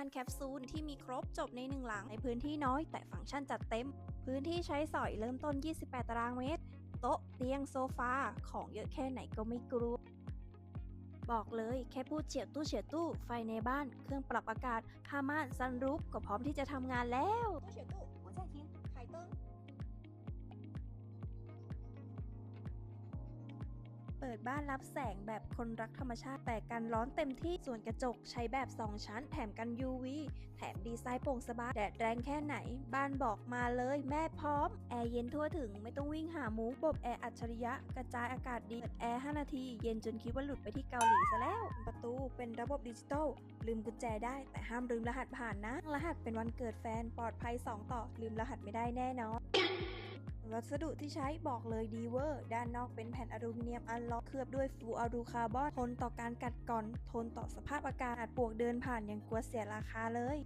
บ้านแคปซูลที่มีครบจบในหนึ่งหลังในพื้นที่น้อยแต่ฟังก์ชันจัดเต็ม พื้นที่ใช้สอยเริ่มต้น 28 ตารางเมตร โต๊ะเตียงโซฟาของเยอะแค่ไหนก็ไม่กลัวบอกเลยแค่พูดเฉียดตู้เฉียดตู้ไฟในบ้าน เครื่องปรับอากาศผ้าม่านซันรูฟก็พร้อมที่จะทำงานแล้วตู้เฉียดตู้หัวใจทิ้ง เปิดบ้านรับแสงแบบคนรักธรรมชาติแต่กันร้อนเต็มที่ส่วนกระจกใช้แบบ 2 ชั้น แถมกัน UV แถมดีไซน์โปร่งสบายแดดแรงแค่ไหน บ้านบอกมาเลยแม่พร้อม แอร์เย็นทั่วถึงไม่ต้องวิ่งหาหมูบบแอร์อัจฉริยะ กระจายอากาศดีเปิดแอร์ 5 นาที เย็นจนคิดว่าหลุดไปที่เกาหลีซะแล้ว ประตูเป็นระบบดิจิตอลลืมกุญแจได้ แต่ห้ามลืมรหัสผ่านนะ รหัสเป็นวันเกิดแฟนปลอดภัย 2 ต่อ ลืมรหัสไม่ได้แน่นอน วัสดุที่ใช้บอกเลยดีเวอร์ ด้านนอกเป็นแผ่นอลูมิเนียมอันล็อกเคลือบด้วยฟูอะลูคาร์บอนทนต่อการกัดกร่อน ทนต่อสภาพอากาศอาจปวกเดินผ่านยังกลัวเสียราคาเลย